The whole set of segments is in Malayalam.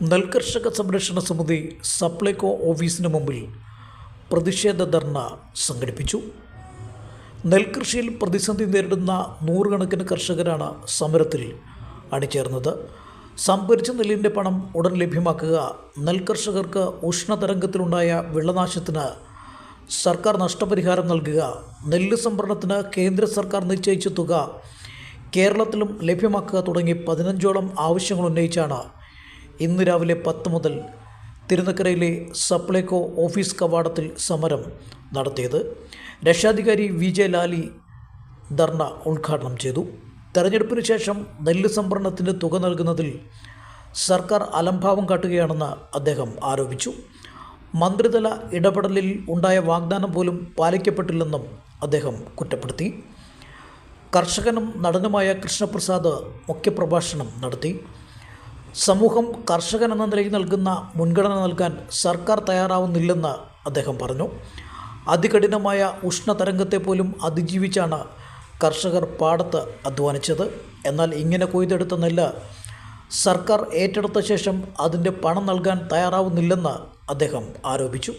നെൽകർഷക സംരക്ഷണ സമിതി സപ്ലൈകോ ഓഫീസിന് മുമ്പിൽ പ്രതിഷേധ ധർണ സംഘടിപ്പിച്ചു. നെൽകൃഷിയിൽ പ്രതിസന്ധി നേരിടുന്ന നൂറുകണക്കിന് കർഷകരാണ് സമരത്തിൽ അണിചേർന്നത്. സംഭരിച്ച നെല്ലിന്റെ പണം ഉടൻ ലഭ്യമാക്കുക നെൽകർഷകർക്ക് ഉഷ്ണതരംഗത്തിലുണ്ടായ വെള്ളനാശത്തിന് സർക്കാർ നഷ്ടപരിഹാരം നൽകുക നെല്ല് സംഭരണത്തിന് കേന്ദ്ര സർക്കാർ നിശ്ചയിച്ച തുക കേരളത്തിലും ലഭ്യമാക്കുക തുടങ്ങി പതിനഞ്ചോളം ആവശ്യങ്ങൾ ഉന്നയിച്ചാണ് ഇന്ന് രാവിലെ പത്ത് മുതൽ തിരുനക്കരയിലെ സപ്ലൈകോ ഓഫീസ് കവാടത്തിൽ സമരം നടത്തിയത് രക്ഷാധികാരി വി ജെ ലാലി ധർണ ഉദ്ഘാടനം ചെയ്തു. തെരഞ്ഞെടുപ്പിന് ശേഷം നെല്ല് സംഭരണത്തിന് തുക നൽകുന്നതിൽ സർക്കാർ അലംഭാവം കാട്ടുകയാണെന്ന് അദ്ദേഹം ആരോപിച്ചു. മന്ത്രിതല ഇടപെടലിൽ ഉണ്ടായ വാഗ്ദാനം പോലും പാലിക്കപ്പെട്ടില്ലെന്നും അദ്ദേഹം കുറ്റപ്പെടുത്തി. കർഷകനും നടനുമായ കൃഷ്ണപ്രസാദ് മുഖ്യപ്രഭാഷണം നടത്തി. സമൂഹം കർഷകൻ എന്ന നിലയിൽ നൽകുന്ന മുൻഗണന നൽകാൻ സർക്കാർ തയ്യാറാവുന്നില്ലെന്ന് അദ്ദേഹം പറഞ്ഞു. അതികഠിനമായ ഉഷ്ണതരംഗത്തെ പോലും അതിജീവിച്ചാണ് കർഷകർ പാടത്ത് അധ്വാനിച്ചത്. എന്നാൽ ഇങ്ങനെ കൊയ്തെടുത്ത നെല്ല് സർക്കാർ ഏറ്റെടുത്ത ശേഷം അതിന്റെ പണം നൽകാൻ തയ്യാറാവുന്നില്ലെന്ന് അദ്ദേഹം ആരോപിച്ചു.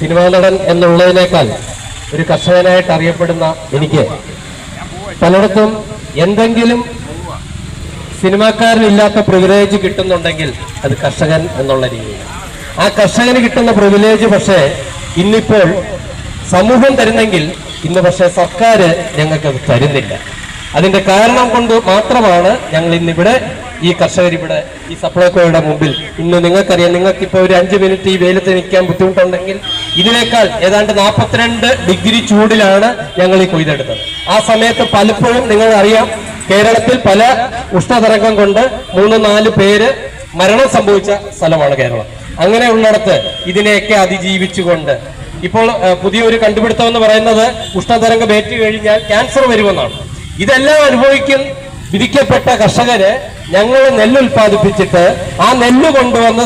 സിനിമാ നടൻ എന്നുള്ളതിനേക്കാൾ ഒരു കർഷകനായിട്ട് അറിയപ്പെടുന്ന എനിക്ക്. പലയിടത്തും എന്തെങ്കിലും സിനിമാക്കാരനില്ലാത്ത പ്രിവിലേജ് കിട്ടുന്നുണ്ടെങ്കിൽ അത് കർഷകൻ എന്നുള്ള രീതിയിൽ ആ കർഷകന് കിട്ടുന്ന പ്രിവിലേജ് പക്ഷേ ഇന്നിപ്പോൾ സമൂഹം തരുന്നെങ്കിൽ ഇന്ന് പക്ഷേ സർക്കാർ ഞങ്ങൾക്ക് അത് തരുന്നില്ല. അതിന്റെ കാരണം കൊണ്ട് മാത്രമാണ് ഞങ്ങൾ ഇന്നിവിടെ ഈ കർഷകർ ഇവിടെ ഈ സപ്ലൈകോയുടെ മുമ്പിൽ. ഇന്ന് നിങ്ങൾക്കറിയാം നിങ്ങൾക്ക് ഇപ്പോൾ ഒരു അഞ്ച് മിനിറ്റ് ഈ വെയിലത്ത് നിൽക്കാൻ ബുദ്ധിമുട്ടുണ്ടെങ്കിൽ ഇതിനേക്കാൾ ഏതാണ്ട് നാൽപ്പത്തിരണ്ട് ഡിഗ്രി ചൂടിലാണ് ഞങ്ങൾ ഈ കൊയ്തെടുത്തത്. ആ സമയത്ത് പലപ്പോഴും നിങ്ങൾ അറിയാം കേരളത്തിൽ പല ഉഷ്ണതരംഗം കൊണ്ട് മൂന്ന് നാല് പേര് മരണം സംഭവിച്ച സ്ഥലമാണ് കേരളം. അങ്ങനെയുള്ളിടത്ത് ഇതിനെയൊക്കെ അതിജീവിച്ചുകൊണ്ട് ഇപ്പോൾ പുതിയൊരു കണ്ടുപിടുത്തം എന്ന് പറയുന്നത് ഉഷ്ണതരംഗം ഏറ്റു കഴിഞ്ഞാൽ ക്യാൻസർ വരുമെന്നാണ്. ഇതെല്ലാം അനുഭവിക്കും വിധിക്കപ്പെട്ട കർഷകര് ഞങ്ങൾ നെല്ല് ഉൽപ്പാദിപ്പിച്ചിട്ട് ആ നെല്ല് കൊണ്ടുവന്ന്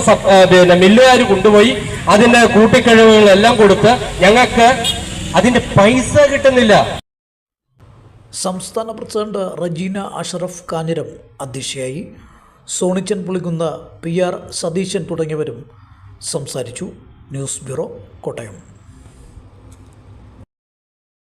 പിന്നെ മില്ലുകാർ കൊണ്ടുപോയി അതിന്റെ കൂട്ടിക്കഴിവുകളെല്ലാം കൊടുത്ത് ഞങ്ങൾക്ക് അതിന്റെ പൈസ കിട്ടുന്നില്ല. സംസ്ഥാന പ്രസിഡന്റ് റജീന അഷറഫ് കാഞ്ഞിരം അധ്യക്ഷയായി സോണിച്ചൻ പുളികുന്ന പി ആർ സതീശൻ തുടങ്ങിയവരും സംസാരിച്ചു. News bureau Kottayam.